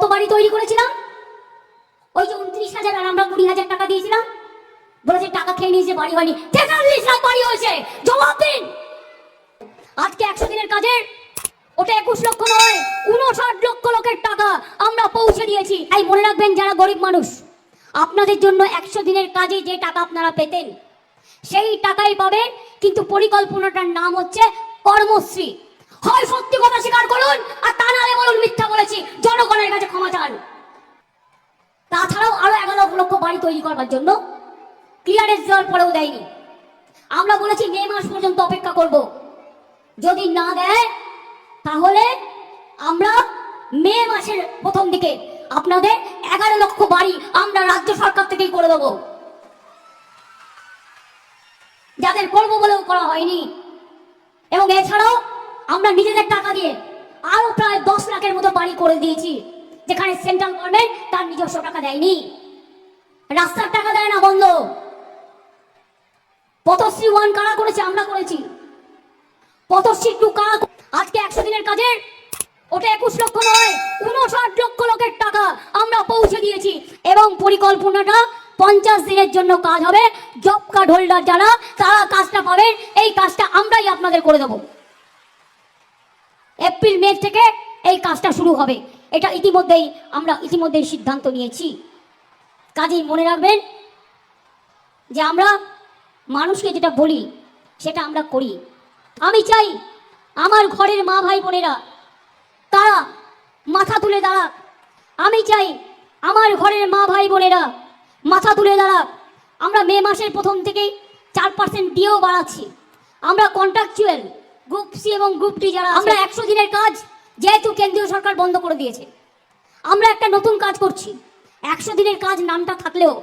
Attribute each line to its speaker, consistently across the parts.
Speaker 1: কত বাড়ি তৈরি করেছিলাম? ওই যে উনত্রিশ হাজার আর আমরা কুড়ি হাজার টাকা দিয়েছিলাম। বলেছে, টাকা খেয়ে নিয়েছে, বাড়ি হয়নি। তেতাল্লিশ লাখ বাড়ি হয়েছে। জবাব দিন। আজকে একশো দিনের কাজের, ওটা একুশ লক্ষ নয়, উনষাট লক্ষ লোকের টাকা আমরা পৌঁছে দিয়েছি। তাই মনে রাখবেন, যারা গরিব মানুষ, আপনাদের জন্য একশো দিনের কাজে যে টাকা আপনারা পেতেন, সেই টাকাই পাবেন। কিন্তু পরিকল্পনাটার নাম হচ্ছে কর্মশ্রী। হয় সত্যি কথা স্বীকার করুন বাড়ি তৈরি করবার জন্য। ক্লিয়ারেন্স দেওয়ার পরেও দেয়নি। আমরা বলেছি মে মাস পর্যন্ত অপেক্ষা করব। যদি না দেয়, তাহলে আমরা মে মাসের প্রথম দিকে আপনাদের এগারো লক্ষ বাড়ি আমরা রাজ্য সরকার থেকেই করে দেবো। যাদের করব বলেও করা হয়নি। এবং এছাড়াও আমরা নিজেদের টাকা দিয়ে আরও প্রায় দশ লাখের মতো বাড়ি করে দিয়েছি। যেখানে সেন্ট্রাল গভর্নমেন্ট তার নিজস্ব টাকা দেয়নি। রাস্তার টাকা দেয় না, বন্ধ। পথশ্রী ওয়ান কারা করেছে? আমরা করেছি। পথশ্রী টু কারা আজকে একশো দিনের কাজের ওটা একুশ লক্ষ নয়, উনষাট লক্ষ লোকের টাকা আমরা পৌঁছে দিয়েছি। এবং পরিকল্পনাটা পঞ্চাশ দিনের জন্য কাজ হবে। জব কার্ড হোল্ডার যারা, তারা কাজটা পাবেন এই কাজটা আমরাই আপনাদের করে দেবো। এপ্রিল, মে থেকে এই কাজটা শুরু হবে। এটা ইতিমধ্যেই, আমরা ইতিমধ্যেই সিদ্ধান্ত নিয়েছি। কাজেই মনে রাখবেন যে আমরা মানুষকে যেটা বলি সেটা আমরা করি। আমি চাই আমার ঘরের মা ভাই বোনেরা তারা মাথা তুলে দাঁড়াক। আমি চাই আমার ঘরের মা ভাই বোনেরা মাথা তুলে দাঁড়াক। আমরা মে মাসের প্রথম থেকেই চার পার্সেন্ট দিয়েও বাড়াচ্ছি। আমরা কন্ট্রাকচুয়াল গ্রুপ সি এবং গ্রুপ টি যারা আমরা একশো দিনের কাজ যেহেতু কেন্দ্রীয় সরকার বন্ধ করে দিয়েছে। আমরা একটা নতুন কাজ করছি। একশো দিনের কাজ নামটা থাকলেও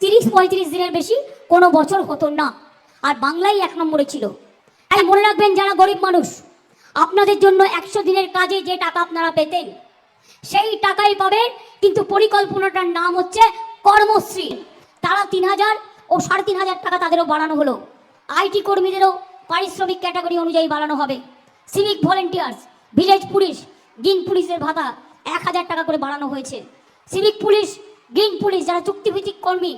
Speaker 1: তিরিশ পঁয়ত্রিশ দিনের বেশি কোনো বছর হতো না। আর বাংলাই এক নম্বরে ছিল। তাই মনে রাখবেন যারা গরিব মানুষ, আপনাদের জন্য একশো দিনের কাজে যে টাকা আপনারা পেতেন, সেই টাকাই পাবেন, কিন্তু পরিকল্পনাটার নাম হচ্ছে কর্মশ্রী। তারা তিন হাজার ও সাড়ে তিন হাজার টাকা তাদেরও বাড়ানো হলো। আইটি কর্মীদেরও পারিশ্রমিক ক্যাটাগরি অনুযায়ী বাড়ানো হবে। Civic volunteers, village police green পুলিশের ভাতা এক হাজার টাকা করে বাড়ানো হয়েছে। সিভিক পুলিশ, গ্রিন পুলিশ যারা চুক্তিভিত্তিক কর্মী,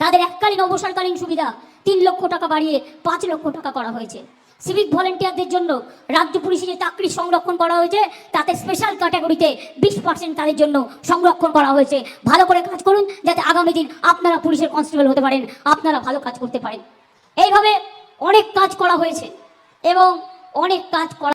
Speaker 1: তাদের এককালীন অবসরকালীন সুবিধা তিন লক্ষ টাকা বাড়িয়ে পাঁচ লক্ষ টাকা করা হয়েছে। সিভিক ভলেন্টিয়ারদের জন্য রাজ্য পুলিশে যে চাকরি সংরক্ষণ করা হয়েছে, তাতে স্পেশাল ক্যাটাগরিতে বিশ পার্সেন্ট তাদের জন্য সংরক্ষণ করা হয়েছে। ভালো করে কাজ করুন, যাতে আগামী দিন আপনারা পুলিশের কনস্টেবল হতে পারেন, আপনারা ভালো কাজ করতে পারেন। এইভাবে অনেক কাজ করা হয়েছে এবং অনেক কাজ করা